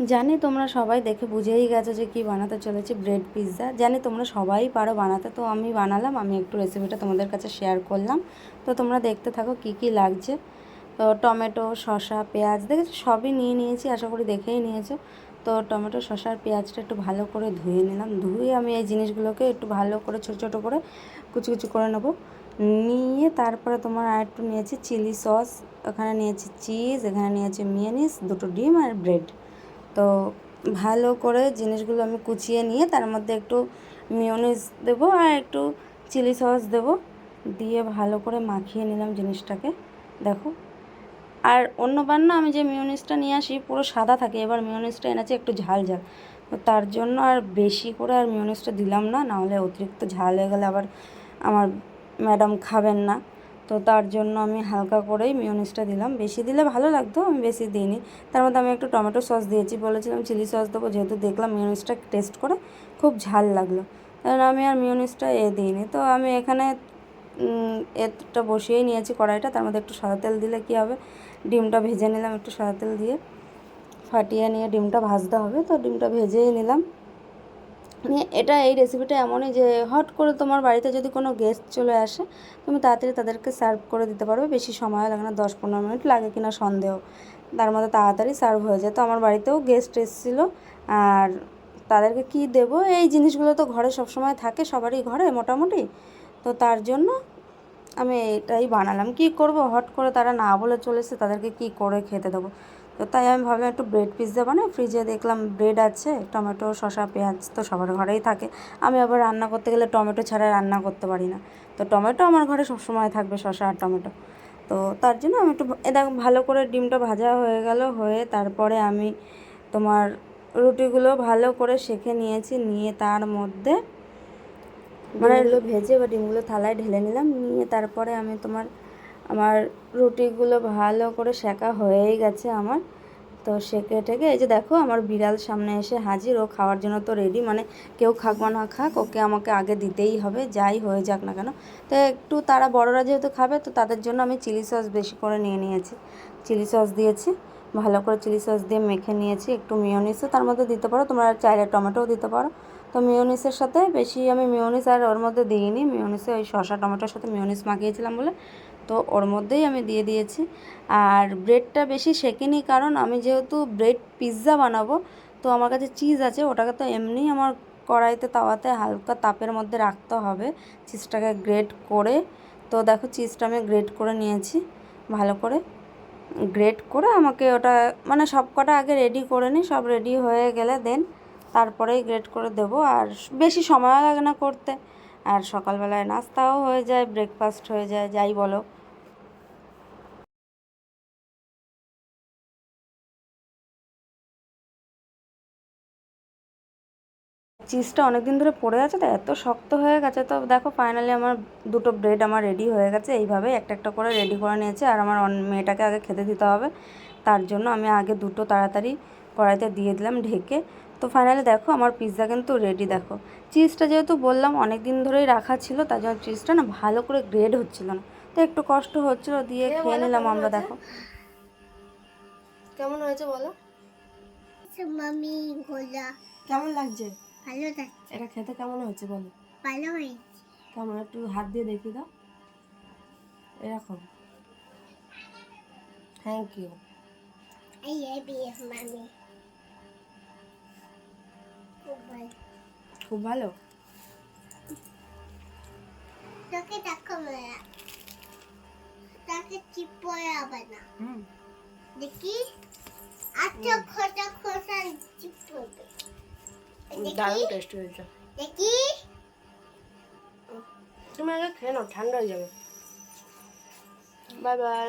জানি তোমরা সবাই দেখে বুঝেই গেছো যে কি বানাতে চলেছে ব্রেড পিৎজা। জানি তোমরা সবাই পারো বানাতে, তো আমি বানালাম, আমি একটু রেসিপিটা তোমাদের কাছে শেয়ার করলাম। তো তোমরা দেখতে থাকো কি কি লাগছে। তো টমেটো, শসা, পেঁয়াজ, দেখেছ? সবই নিয়ে নিয়েছি, আশা করি দেখেই নিয়েছো। তো টমেটো, শসা আর পেঁয়াজটা একটু ভালো করে ধুয়ে নিলাম। ধুয়ে আমি এই জিনিসগুলোকে একটু ভালো করে, ছোটো ছোটো করে কুচি কুচি করে নেব। নিয়ে তারপরে তোমার আর একটু নিয়েছি চিলি সস, ওখানে নিয়েছি চিজ, এখানে নিয়েছি মিয়ানিস, দুটো ডিম আর ব্রেড। তো ভালো করে জিনিসগুলো আমি কুচিয়ে নিয়ে তার মধ্যে একটু মিওনিস দেবো আর একটু চিলি সস দেবো। দিয়ে ভালো করে মাখিয়ে নিলাম জিনিসটাকে, দেখো। আর অন্যবার না আমি যে মিওনিসটা নিয়ে আসি, পুরো সাদা থাকে, এবার মিওনিসটা এনেছি একটু ঝাল ঝাল। তো তার জন্য আর বেশি করে আর মিওনিসটা দিলাম না, নাহলে অতিরিক্ত ঝাল হয়ে গেলে আবার আমার ম্যাডাম খাবেন না। তো তার জন্য আমি হালকা করেই মিওনিসটা দিলাম। বেশি দিলে ভালো লাগতো, আমি বেশি দিইনি। তার মধ্যে আমি একটু টমেটো সস দিয়েছি, বলেছিলাম চিলি সস দেবো, যেহেতু দেখলাম মিওনিসটা টেস্ট করে খুব ঝাল লাগল। কারণ আমি আর মিওনিসটা এ দিইনি। তো আমি এখানে এতটা বসিয়েই নিয়েছি কড়াইটা, তার মধ্যে একটু সাদা তেল দিলে কী হবে? ডিমটা ভেজে নিলাম একটু সাদা তেল দিয়ে। ফাটিয়ে নিয়ে ডিমটা ভাজতে হবে, তো ডিমটা ভেজেই নিলাম। এটা এই রেসিপিটা এমনই যে হট করে তোমার বাড়িতে যদি কোনো গেস্ট চলে আসে, তুমি তাড়াতাড়ি তাদেরকে সার্ভ করে দিতে পারবে। বেশি সময় লাগে না দশ পনেরো মিনিট লাগে কিনা সন্দেহ। তার মধ্যে তাড়াতাড়ি সার্ভ হয়ে যায়। তো আমার বাড়িতেও গেস্ট এসেছিল। আর তাদেরকে কি দেব? এই জিনিসগুলো তো ঘরে সবসময় থাকে, সবারই ঘরে মোটামুটি। তো তার জন্য আমি এটাই বানালাম। কি করব? হট করে তারা না বলে চলেছে, তাদেরকে কি করে খেতে দেবো? তো তাই আমি ভাবলাম একটু ব্রেড পিৎজা বানাই ফ্রিজে দেখলাম ব্রেড আছে টমেটো শসা পেঁয়াজ তো সবার ঘরেই থাকে। আমি আবার রান্না করতে গেলে টমেটো ছাড়া রান্না করতে পারি না। তো টমেটো আমার ঘরে সবসময় থাকবে শসা আর টমেটো তো তার জন্য আমি একটু এটা ভালো করে ডিমটা ভাজা হয়ে গেল হয়ে তারপরে আমি তোমার রুটিগুলো ভালো করে সেঁকে নিয়েছি নিয়ে তার মধ্যে মানে এগুলো ভেজে বা ডিমগুলো থালায় ঢেলে নিলাম নিয়ে তারপরে আমি তোমার আমার রুটিগুলো ভালো করে শেখা হয়েই গেছে আমার। তো সেকে টেকে এই যে দেখো আমার বিড়াল সামনে এসে হাজির, ও খাওয়ার জন্য তো রেডি মানে কেউ খাক বা না খাক, ওকে আমাকে আগে দিতেই হবে, যাই হয়ে যাক না কেন। তো একটু তারা বড়রা যেহেতু খাবে, তো তাদের জন্য আমি চিলি সস বেশি করে নিয়ে নিয়েছি। চিলি সস দিয়েছি, ভালো করে চিলি সস দিয়ে মেখে নিয়েছি, একটু মিওনিসও তার মধ্যে দিতে পারো, তোমরা চাইলে টমেটোও দিতে পারো। তো মিওনিসের সাথে বেশি আমি মিওনিস আর ওর মধ্যে দিইনি মিওনিসে ওই শসা, টমেটোর সাথে মিওনিস মাখিয়েছিলাম বলে। তো ওর মধ্যেই আমি দিয়ে দিয়েছি। আর ব্রেডটা বেশি শেখিনি কারণ আমি যেহেতু ব্রেড পিৎজা বানাবো, তো আমার কাছে চিজ আছে, ওটাকে তো এমনি আমার কড়াইতে, তাওয়াতে হালকা তাপের মধ্যে রাখতে হবে। চিজটাকে গ্রেড করে, তো দেখো চিজটা আমি গ্রেড করে নিয়েছি, ভালো করে গ্রেড করে আমাকে ওটা মানে সব কটা আগে রেডি করে নিই, সব রেডি হয়ে গেলে দেন তারপরেই গ্রেড করে দেবো। আর বেশি সময় লাগে না করতে। আর সকালবেলায় নাস্তাও হয়ে যায় ব্রেকফাস্ট হয়ে যায়, যাই বলো। চিজটা অনেক দিন ধরে পড়ে আছে তো, এত শক্ত হয়ে গেছে তো, দেখো ফাইনালি আমার দুটো ব্রেড আমার রেডি হয়ে গেছে এইভাবে একটা একটা করে রেডি করে নিয়েছে। আর আমার মেয়েটাকে আগে খেতে দিতে হবে, তার জন্য আমি আগে দুটো তাড়াতাড়ি কড়াইতে দিয়ে দিলাম ঢেকে। তো ফাইনালি দেখো আমার পিৎজা কিন্তু রেডি দেখো। চিজটা যেহেতু বললাম অনেক দিন ধরেই রাখা ছিল তার জন্য চিজটা না ভালো করে গ্রেড হচ্ছিল না। তো একটু কষ্ট হচ্ছিল দিয়ে খেয়ে নিলাম আমরা দেখো। কেমন হয়েছে বলো? মামি গোলা। কেমন লাগছে? ভালো লাগছে। এটা খেতে কেমন হয়েছে বলো? ভালো হয়েছে। কেমন একটু হাত দিয়ে দেখি দাও। এরকম। থ্যাংক ইউ বিয়ে মামি। খুব ভালো। ভালো দেখো তাকে চিপড়ে হবে না। দেখি? আচ্ছা খোটা খোটা চিপড়বে দারুণ টেস্ট হয়েছে। দেখি? তুমি আগে খেয়ে নাও ঠান্ডা হয়ে যাবে। Bye bye